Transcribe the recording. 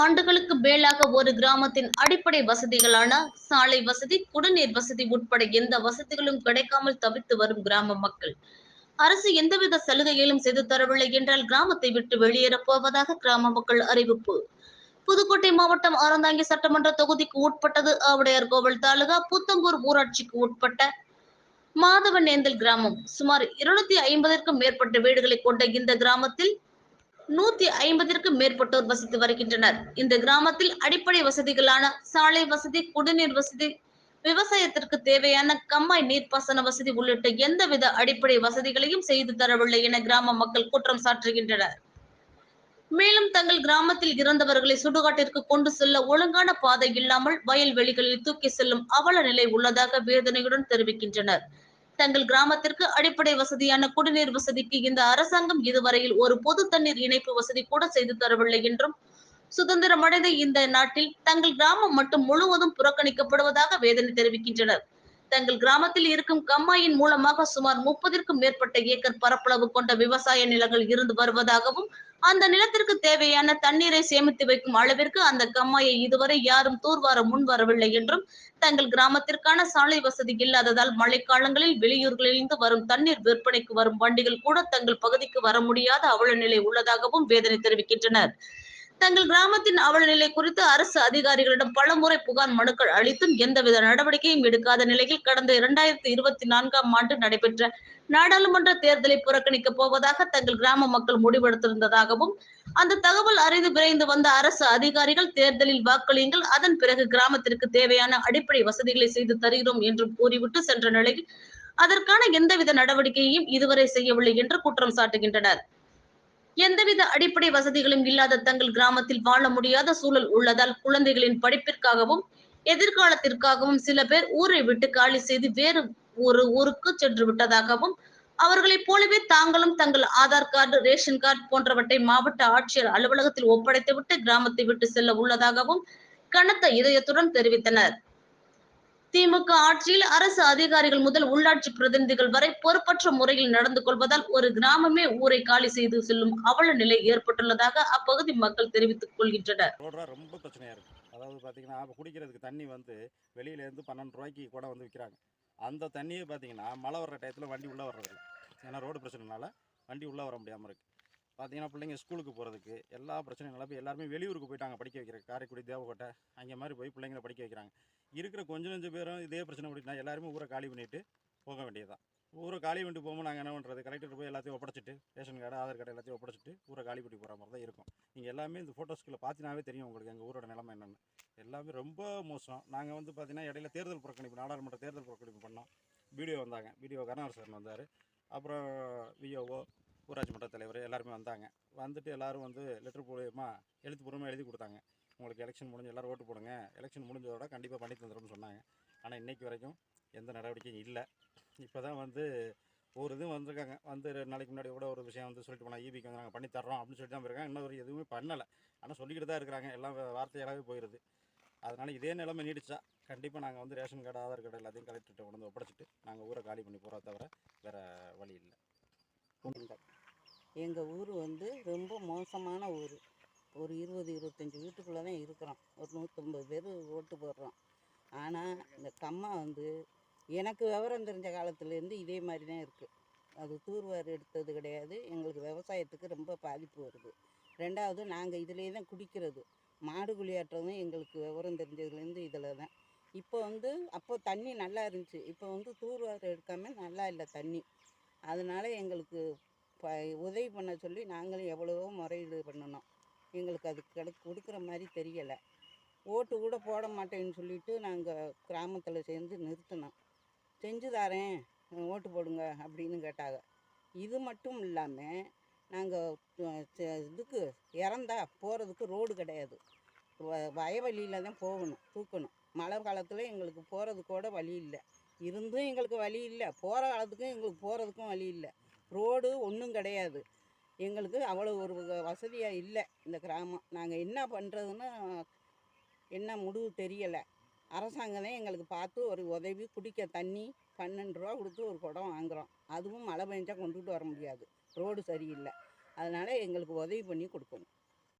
ஆண்டுகளுக்கு மேலாக ஒரு கிராமத்தின் அடிப்படை வசதிகளான சாலை வசதி குடிநீர் வசதி உட்பட எந்த வசதிகளும் கிடைக்காமல் தவித்து வரும் கிராம மக்கள். அரசு எந்தவித சலுகைகளும் செய்து தரவில்லை என்றால் கிராமத்தை விட்டு வெளியேறப் போவதாக கிராம மக்கள் அறிவிப்பு. புதுக்கோட்டை மாவட்டம் அறந்தாங்கி சட்டமன்ற தொகுதிக்கு உட்பட்டது ஆவுடையார் கோவில் தாலுகா புத்தம்பூர் ஊராட்சிக்கு உட்பட்ட மாதவனேந்தல் கிராமம். சுமார் இருநூத்தி ஐம்பதற்கும் மேற்பட்ட வீடுகளை கொண்ட இந்த கிராமத்தில் நூத்தி ஐம்பதிற்கும் மேற்பட்டோர் வசித்து வருகின்றனர். இந்த கிராமத்தில் அடிப்படை வசதிகளான சாலை வசதி குடிநீர் வசதி விவசாயத்திற்கு தேவையான கம்மாய் நீர்ப்பாசன வசதி உள்ளிட்ட எந்தவித அடிப்படை வசதிகளையும் செய்து தரவில்லை என கிராம மக்கள் குற்றம் சாற்றுகின்றனர். மேலும் தங்கள் கிராமத்தில் இறந்தவர்களை சுடுகாட்டிற்கு கொண்டு செல்ல ஒழுங்கான பாதை இல்லாமல் வயல்வெளிகளில் தூக்கி செல்லும் அவல நிலை உள்ளதாக வேதனையுடன் தெரிவிக்கின்றனர். தங்கள் கிராமத்திற்கு அடிப்படை வசதியான குடிநீர் வசதிக்கு இந்த அரசாங்கம் இதுவரையில் ஒரு பொது தண்ணீர் இணைப்பு வசதி கூட செய்து தரவில்லை என்றும் சுதந்திரமடைந்த இந்த நாட்டில் தங்கள் கிராமம் மட்டும் முழுவதும் புறக்கணிக்கப்படுவதாக வேதனை தெரிவிக்கின்றனர். தங்கள் கிராமத்தில் இருக்கும் கம்மாயின் மூலமாக சுமார் முப்பதிற்கும் மேற்பட்ட ஏக்கர் பரப்பளவு கொண்ட விவசாய நிலங்கள் இருந்து வருவதாகவும் அந்த நிலத்திற்கு தேவையான தண்ணீரை சேமித்து வைக்கும் அளவிற்கு அந்த கம்மாயை இதுவரை யாரும் தூர்வார முன் வரவில்லை என்றும் தங்கள் கிராமத்திற்கான சாலை வசதி இல்லாததால் மழைக்காலங்களில் வெளியூர்களிலிருந்து வரும் தண்ணீர் விற்பனைக்கு வரும் வண்டிகள் கூட தங்கள் பகுதிக்கு வர முடியாத அவல நிலை உள்ளதாகவும் வேதனை தெரிவிக்கின்றனர். தங்கள் கிராமத்தின் அவல நிலை குறித்து அரசு அதிகாரிகளிடம் பலமுறை புகார் மனுக்கள் அளித்தும் எந்தவித நடவடிக்கையும் எடுக்காத நிலையில் கடந்த இரண்டாயிரத்தி இருபத்தி நான்காம் ஆண்டு நடைபெற்ற நாடாளுமன்ற தேர்தலை புறக்கணிக்க போவதாக தங்கள் கிராம மக்கள் முடிவெடுத்திருந்ததாகவும் அந்த தகவல் அறிந்து விரைந்து வந்த அரசு அதிகாரிகள் தேர்தலில் வாக்களியுங்கள் அதன் பிறகு கிராமத்திற்கு தேவையான அடிப்படை வசதிகளை செய்து தருகிறோம் என்றும் கூறிவிட்டு சென்ற நிலையில் அதற்கான எந்தவித நடவடிக்கையையும் இதுவரை செய்யவில்லை என்று குற்றம் சாட்டுகின்றனர். எந்தவித அடிப்படை வசதிகளும் இல்லாத தங்கள் கிராமத்தில் வாழ முடியாத சூழல் உள்ளதால் குழந்தைகளின் படிப்பிற்காகவும் எதிர்காலத்திற்காகவும் சில பேர் ஊரை விட்டு காலி செய்து வேறு ஒரு ஊருக்கு சென்று விட்டதாகவும் அவர்களைப் போலவே தாங்களும் தங்கள் ஆதார் கார்டு ரேஷன் கார்டு போன்றவற்றை மாவட்ட ஆட்சியர் அலுவலகத்தில் ஒப்படைத்துவிட்டு கிராமத்தை விட்டு செல்ல உள்ளதாகவும் கனத்த இதயத்துடன் தெரிவித்தனர். திமுக ஆட்சியில் அரசு அதிகாரிகள் முதல் உள்ளாட்சி பிரதிநிதிகள் வரை பொறுப்பற்ற முறையில் நடந்து கொள்வதால் ஒரு கிராமமே ஊரை காலி செய்து செல்லும் அவல நிலை ஏற்பட்டுள்ளதாக அப்பகுதி மக்கள் தெரிவித்துக் கொள்கின்றனர். ரொம்ப பிரச்சனையாக இருக்குது அதாவது பார்த்தீங்கன்னா குடிக்கிறதுக்கு தண்ணி வந்து வெளியிலேருந்து பன்னெண்டு ரூபாய்க்கு கூட வந்து விற்கிறாங்க அந்த தண்ணியை பார்த்தீங்கன்னா மழை வர்ற டயத்துல வண்டி உள்ளே வர்றதில்ல ஏன்னா ரோடு பிரச்சனைனால வண்டி உள்ளே வர முடியாம இருக்கு. பார்த்தீங்கன்னா பிள்ளைங்க ஸ்கூலுக்கு போகிறதுக்கு எல்லா பிரச்சனைகளும் இப்போ எல்லாருமே வெளியூருக்கு போயிட்டாங்க படிக்க வைக்கிற காரைக்குடி தேவக்கோட்டை அங்கே மாதிரி போய் பிள்ளைங்களை படிக்க வைக்கிறாங்க. இருக்கிற கொஞ்சம் கொஞ்சம் பேரும் இதே பிரச்சனை பண்ணிட்டுனா எல்லாருமே ஊரை காலி பண்ணிவிட்டு போக வேண்டியதுதான். ஊரை காலி பண்ணிட்டு போகும்போது நாங்கள் என்ன பண்ணுறது கலெக்டர் போய் எல்லாத்தையும் ஒப்படைச்சிட்டு ரேஷன் கார்டு ஆதார் கார்டு எல்லாத்தையும் ஒப்படைச்சிட்டு ஊரை காலி பண்ணி போகிற மாதிரி தான் இருக்கும். நீங்கள் எல்லாமே இந்த ஃபோட்டோஸ்கில் பார்த்தினாவே தெரியும் உங்களுக்கு எங்கள் ஊரோட நிலமை என்னென்னு. எல்லாமே ரொம்ப மோசம். நாங்கள் வந்து பார்த்தீங்கன்னா இடையில தேர்தல் புறக்கணிப்பு நாடாளுமன்ற தேர்தல் புறக்கணிப்பு பண்ணோம். வீடியோ வந்தாங்க. வீடியோ சார் வந்தார். அப்புறம் விஓஓ ஊராட்சி மன்ற தலைவர் எல்லாருமே வந்தாங்க. வந்துட்டு எல்லாரும் வந்து லெட்டர் மூலியமா எழுத்துப்பூர்வமாக எழுதி கொடுத்தாங்க. உங்களுக்கு எலெக்ஷன் முடிஞ்சு எல்லாரும் ஓட்டு போடுங்க. எலெக்ஷன் முடிஞ்சதோட கண்டிப்பாக பண்ணி தந்துடும்னு சொன்னாங்க. ஆனால் இன்றைக்கி வரைக்கும் எந்த நடவடிக்கையும் இல்லை. இப்போ தான் வந்து ஒரு இதுவும் வந்திருக்காங்க. வந்து ரெண்டு நாளைக்கு முன்னாடி கூட ஒரு விஷயம் வந்து சொல்லிட்டு போனால் ஈபிக்கு வந்து நாங்கள் பண்ணி தர்றோம் அப்படின்னு சொல்லிட்டு தான் இருக்காங்க இன்னும் ஒரு எதுவுமே பண்ணலை. ஆனால் சொல்லிக்கிட்டு தான் இருக்கிறாங்க. எல்லாம் வார்த்தையாகவே போயிடுது அதனால் இதே நிலைமை நீடிச்சா கண்டிப்பாக நாங்கள் வந்து ரேஷன் கார்டு ஆதார் கார்டு எல்லாத்தையும் கலெக்டர்கிட்ட கொண்டு வந்து ஒப்படைச்சிட்டு நாங்கள் ஊரை காலி பண்ணி போகிறத தவிர வேறு வழி இல்லை. எங்கள் ஊர் வந்து ரொம்ப மோசமான ஊர். ஒரு இருபது இருபத்தஞ்சி வீட்டுக்குள்ளே தான் இருக்கிறோம். ஒரு நூற்றம்பது பேர் ஓட்டு போடுறோம். ஆனால் இந்த கம்மா வந்து எனக்கு விவரம் தெரிஞ்ச காலத்துலேருந்து இதே மாதிரி தான் இருக்குது அது தூர்வார் எடுத்தது கிடையாது. எங்களுக்கு விவசாயத்துக்கு ரொம்ப பாதிப்பு வருது. ரெண்டாவது நாங்கள் இதிலே தான் குடிக்கிறது. மாடு குளியாட்டுறதும் எங்களுக்கு விவரம் தெரிஞ்சதுலேருந்து இதில் தான் இப்போ வந்து அப்போ தண்ணி நல்லா இருந்துச்சு. இப்போ வந்து தூர்வார் எடுக்காமல் நல்லா இல்லை தண்ணி. அதனால் எங்களுக்கு ப உதவி பண்ண சொல்லி நாங்களும் எவ்வளவோ முறையீடு பண்ணினோம். எங்களுக்கு அது கிடை கொடுக்குற மாதிரி தெரியலை. ஓட்டு கூட போட மாட்டேன்னு சொல்லிட்டு நாங்கள் கிராமத்தில் சேர்ந்து நிறுத்தினோம். செஞ்சு தரேன் ஓட்டு போடுங்க அப்படின்னு கேட்டாங்க. இது மட்டும் இல்லாமல் நாங்கள் இதுக்கு இறந்தா போகிறதுக்கு ரோடு கிடையாது. வ வயவழியில் தான் போகணும் தூக்கணும். மழை காலத்தில் எங்களுக்கு போகிறது கூட வழி இல்லை. இருந்தும் எங்களுக்கு வழி இல்லை. போகிற காலத்துக்கும் எங்களுக்கு போகிறதுக்கும் வழி இல்லை. ரோடு ஒன்றும் கிடையாது. எங்களுக்கு அவ்வளோ ஒரு வசதியாக இல்லை இந்த கிராமம். நாங்கள் என்ன பண்ணுறதுன்னு என்ன முடிவு தெரியலை. அரசாங்கம் தான் எங்களுக்கு பார்த்து ஒரு உதவி குடிக்க தண்ணி பன்னெண்டு ரூபா கொடுத்து ஒரு குடம் வாங்குகிறோம் அதுவும் மழை பெஞ்சால் கொண்டுகிட்டு வர முடியாது. ரோடு சரியில்லை. அதனால் எங்களுக்கு உதவி பண்ணி கொடுக்கணும்.